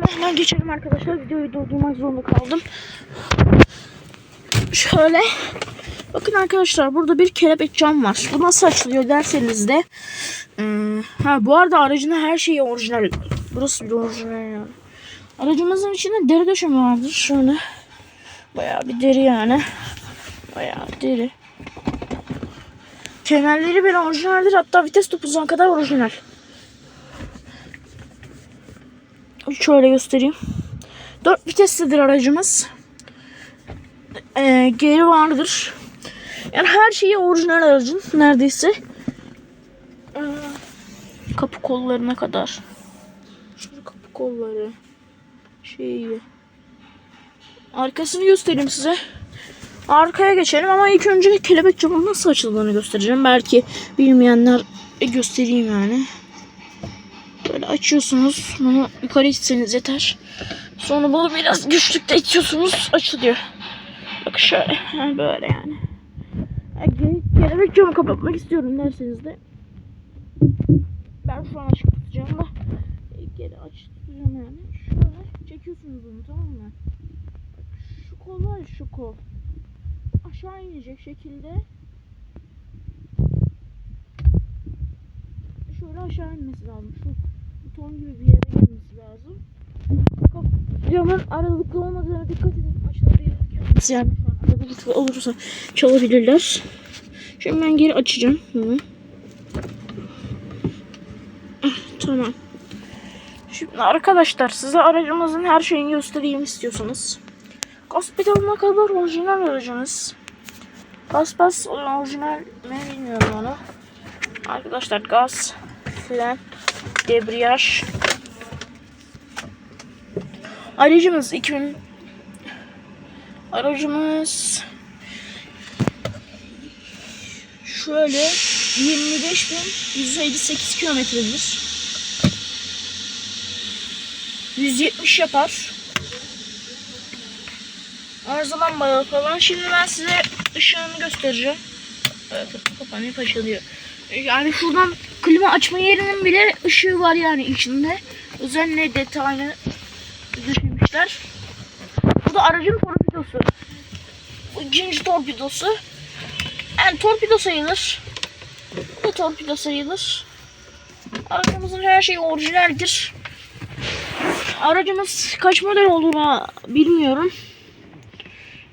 Şöyle hemen geçelim arkadaşlar. Videoyu durdurmak zorunda kaldım. Şöyle. Bakın arkadaşlar burada bir kelebek cam var. Bu nasıl açılıyor derseniz de. hmm, ha bu arada aracın her şeyi orijinal. Burası bir orijinal yani. Aracımızın içinde deri döşeme vardır. Şöyle. Bayağı bir deri yani. Bayağı deri. Kemerleri bile orijinaldir. Hatta vites topuzuna kadar orijinal. Şöyle göstereyim. 4 viteslidir aracımız. Ee, geri vardır. Yani her şeyi orijinal aracın neredeyse. Ee, kapı kollarına kadar. Şurada kapı kolları. Şeyi. Arkasını göstereyim size. Arkaya geçelim ama ilk önce kelebek camının nasıl açıldığını göstereceğim. Belki bilmeyenler göstereyim yani. Böyle açıyorsunuz. Bunu yukarı itseniz yeter. Sonra bunu biraz güçlükte itiyorsunuz. Açılıyor. Bak şöyle. Böyle yani. Kelebek camı kapatmak istiyorum derseniz de. Ben şu an açık tutacağım da. Geri açık tutacağım yani. Şöyle çekiyorsunuz bunu tamam mı? Şu kol var şu kol. Aşağı inecek şekilde. Şöyle aşağı inmesi lazım. Şu buton gibi bir yere gelmesi lazım. Camın aralıklı olmadığına dikkat edin. Açılabilir. Yani aralıklı olursa çalabilirler. Şimdi ben geri açacağım. Hı. Ah, Tamam. Şimdi arkadaşlar size aracımızın her şeyini göstereyim istiyorsanız. Gaz pedalına kadar orijinal aracımız. Gaz pas orijinal mi bilmiyorum onu. Arkadaşlar gaz, fren, debriyaj. Aracımız 2000 Aracımız şöyle 25.158 kilometredir. 170 yapar. Arızalanmadı falan. Şimdi ben size ışığını göstereceğim. Evet, kapanıyor açılıyor. Yani şuradan klima açma yerinin bile ışığı var yani içinde. Özenle detaylı düşünmüşler. Bu da aracın torpidosu. Bu ikinci torpidosu. Yani torpido sayılır. Bu torpido sayılır. Aracımızın her şeyi orijinaldir. Aracımız kaç model olduğunu bilmiyorum.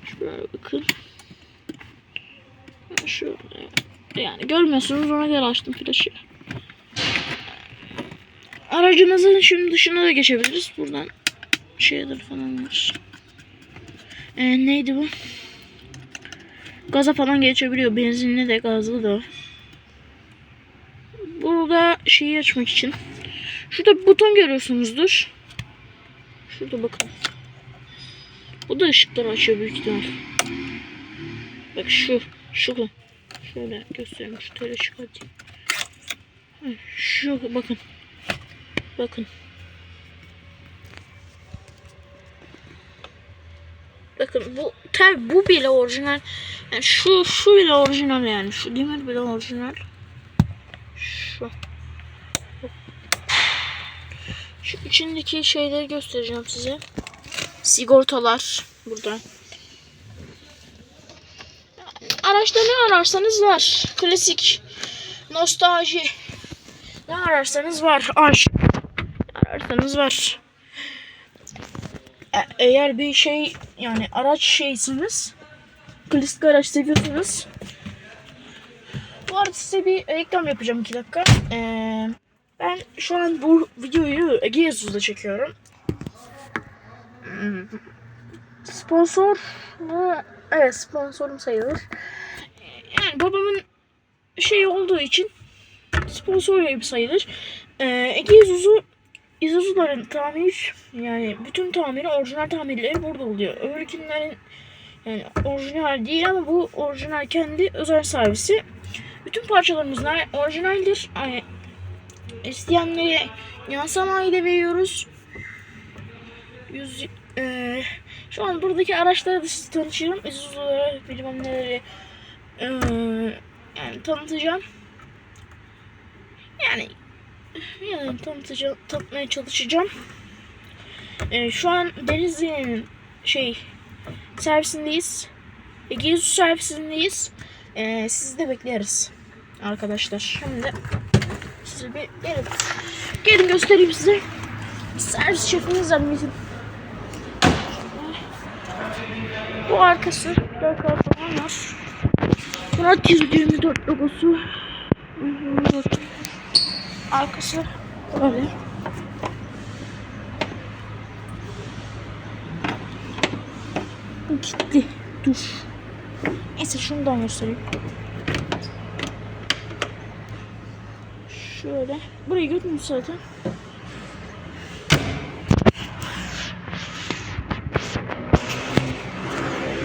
Şöyle bakın. Şu yani görmüyorsunuz ona göre açtım flaşı. Aracımızın şimdi dışına da geçebiliriz. Buradan şeyler falan var. Ee, neydi bu? Gaza falan geçebiliyor. Benzinli de gazlı da. Burada şeyi açmak için. Şurada bir buton görüyorsunuzdur. Şurada bakın. Bu da ışıkları açıyor büyük ihtimal. Bak şu. Şu. Şöyle göstereyim. Şu tele çıkartayım. Şu bakın. Bakın. Bakın bu tabi bu bile orijinal. Yani şu şu bile orijinal yani. Şu demir bile orijinal. Şu. Şu içindeki şeyleri göstereceğim size. Sigortalar burada. Araçta ne ararsanız var. Klasik, nostalji. Ne ararsanız var. Aşk. Ne ararsanız var. E- eğer bir şey yani araç şeysiniz. Klasik araç seviyorsunuz. Bu arada size bir reklam yapacağım 2 dakika. Ee, ben şu an bu videoyu Ege çekiyorum. Hmm. Sponsor mu? Evet sponsorum sayılır. Yani babamın şey olduğu için sponsor gibi sayılır. Ee, Ege Isuzu tamir yani bütün tamiri orijinal tamirleri burada oluyor. Öbürkünlerin yani orijinal değil ama bu orijinal kendi özel servisi. Bütün parçalarımız orijinaldir. Yani isteyenlere yan sanayide veriyoruz. 100 ee, şu an buradaki araçları da size tanışırım. Isuzu'ları bilmem neleri ee, yani tanıtacağım. Yani yani tanıtacağım, tanıtmaya çalışacağım. Ee, şu an Denizli'nin şey servisindeyiz. Gezu servisindeyiz. Ee, sizi de bekleriz arkadaşlar. Şimdi size bir gelin, gelin göstereyim size. Servis şefimiz var. Bu arkası 4 falan var. Murat 124 logosu. Arkası böyle. Kilitli. Dur. Neyse şundan göstereyim. Şöyle. Burayı gördünüz zaten.